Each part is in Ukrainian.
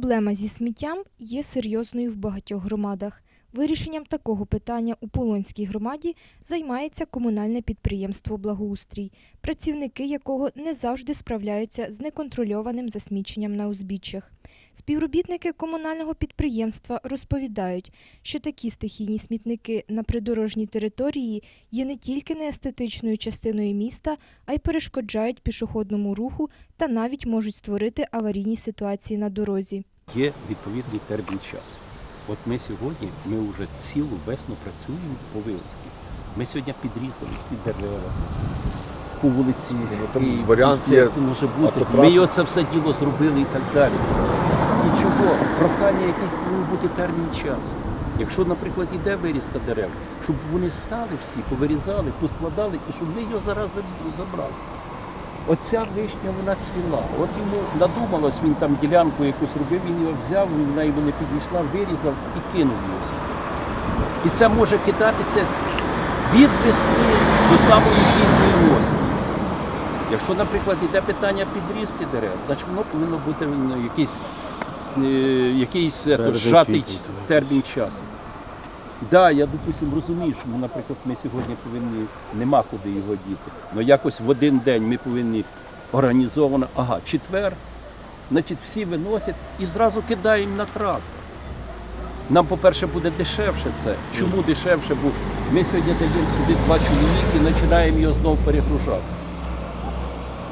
Проблема зі сміттям є серйозною в багатьох громадах. Вирішенням такого питання у Полонській громаді займається комунальне підприємство Благоустрій, працівники якого не завжди справляються з неконтрольованим засміченням на узбіччях. Співробітники комунального підприємства розповідають, що такі стихійні смітники на придорожній території є не тільки неестетичною частиною міста, а й перешкоджають пішохідному руху та навіть можуть створити аварійні ситуації на дорозі. є відповідний термін часу. От ми сьогодні, ми вже цілу весну працюємо по вилазці. Ми сьогодні підрізали всі дерева по вулиці. там Київській, варіант всі, є може бути. Ми його це все діло зробили і так далі. Нічого, прохання якийсь повинен бути термін часу. Якщо, наприклад, іде вирізка дерев, щоб вони стали всі, повирізали, поскладали і щоб ми його зараз забрали. Оця вишня вона цвіла. От йому надумалось, він там ділянку якусь робив, він його взяв, вона йому не підійшла, вирізав і кинув його. І це може кидатися від весни до самої пізньої. Якщо, наприклад, йде питання підрізки дерев, значить воно повинно бути ну, якийсь, е, якийсь е, то, зжатий термін часу. Так, да, я, допустим, розумію, що, ну, наприклад, ми сьогодні повинні, нема куди його діти. Але якось в один день ми повинні організовано, ага, четвер, значить, всі виносять і зразу кидаємо на трактор. Нам, по-перше, буде дешевше це. Чому дешевше? Бо ми сьогодні даємо сюди два чоловіки і починаємо його знову перегружати.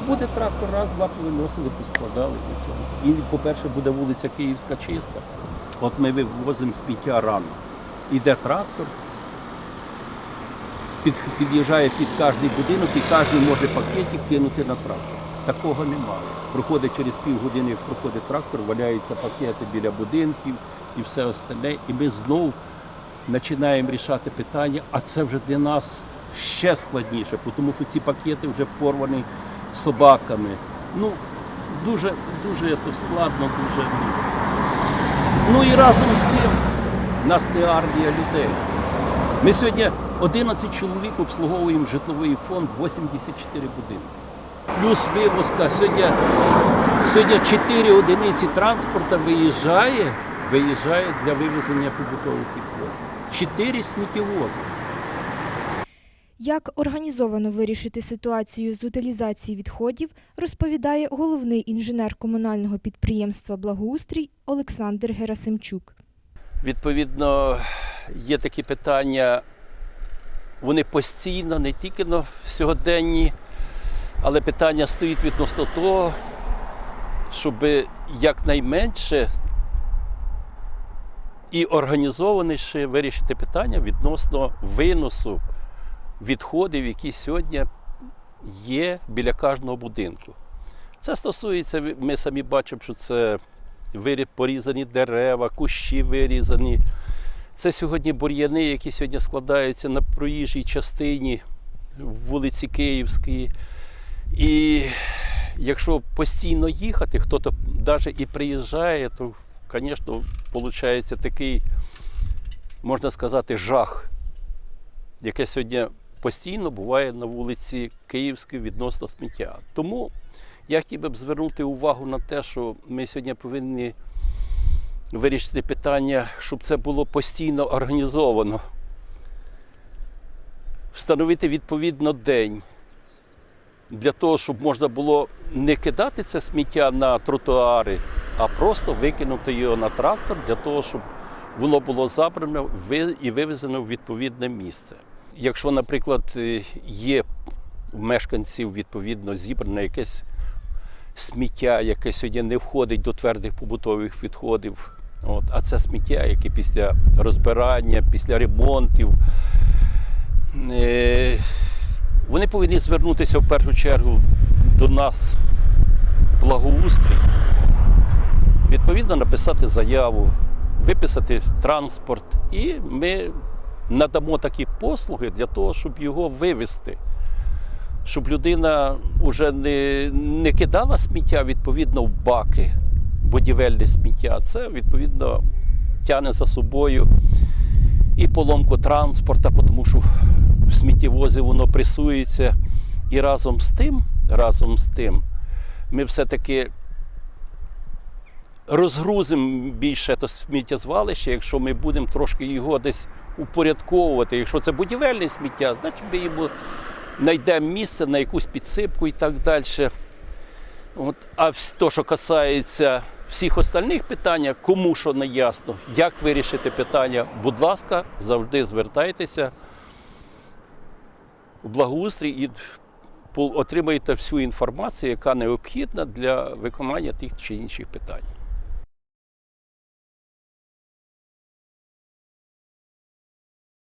Буде трактор, раз, два повиносили, поскладали. і по-перше, буде вулиця Київська чиста. От ми вивозимо сміття рано. Іде трактор, під, під'їжджає під кожний будинок і кожен може пакетик кинути на трактор. Такого немає. Проходить через півгодини, як проходить трактор, валяються пакети біля будинків і все остальне. І ми знову починаємо рішати питання, а це вже для нас ще складніше, тому що ці пакети вже порвані собаками. Ну, дуже, дуже це складно, дуже. Ну і разом з тим, нас не армія людей. Ми сьогодні 11 чоловік обслуговуємо житловий фонд 84 будинки. Плюс вивозка. Сьогодні, сьогодні 4 одиниці транспорту виїжджає, виїжджає для вивезення побутових відходів. 4 сміттєвози. Як організовано вирішити ситуацію з утилізації відходів, розповідає головний інженер комунального підприємства Благоустрій Олександр Герасимчук. Відповідно, є такі питання, вони постійно, не тільки на сьогоденні, але питання стоїть відносно того, щоб якнайменше і організованіше вирішити питання відносно виносу відходів, які сьогодні є біля кожного будинку. Це стосується, ми самі бачимо, що це порізані дерева, кущі вирізані. Це сьогодні бур'яни, які сьогодні складаються на проїжджій частині вулиці Київської. І якщо постійно їхати, хто-то навіть і приїжджає, то, звісно, виходить такий, можна сказати, жах, яке сьогодні постійно буває на вулиці Київській відносно сміття. Тому я хотів би звернути увагу на те, що ми сьогодні повинні вирішити питання, щоб це було постійно організовано. Встановити відповідно день для того, щоб можна було не кидати це сміття на тротуари, а просто викинути його на трактор для того, щоб воно було забрано і вивезено в відповідне місце. Якщо, наприклад, е, є в мешканців відповідно зібране якесь сміття, яке сьогодні не входить до твердих побутових відходів. От, а це сміття, яке після розбирання, після ремонтів. Е, вони повинні звернутися в першу чергу до нас благоустрій, відповідно написати заяву, виписати транспорт, і ми надамо такі послуги для того, щоб його вивезти щоб людина вже не, не кидала сміття відповідно в баки, будівельне сміття. Це відповідно тягне за собою і поломку транспорта, тому що в сміттєвозі воно пресується. І разом з тим, разом з тим, ми все-таки розгрузимо більше то сміттєзвалище, якщо ми будемо трошки його десь упорядковувати. Якщо це будівельне сміття, значить ми йому знайдемо місце на якусь підсипку і так далі. От, а то, що касається всіх остальних питань, кому що не ясно, як вирішити питання, будь ласка, завжди звертайтеся в благоустрій і отримаєте всю інформацію, яка необхідна для виконання тих чи інших питань.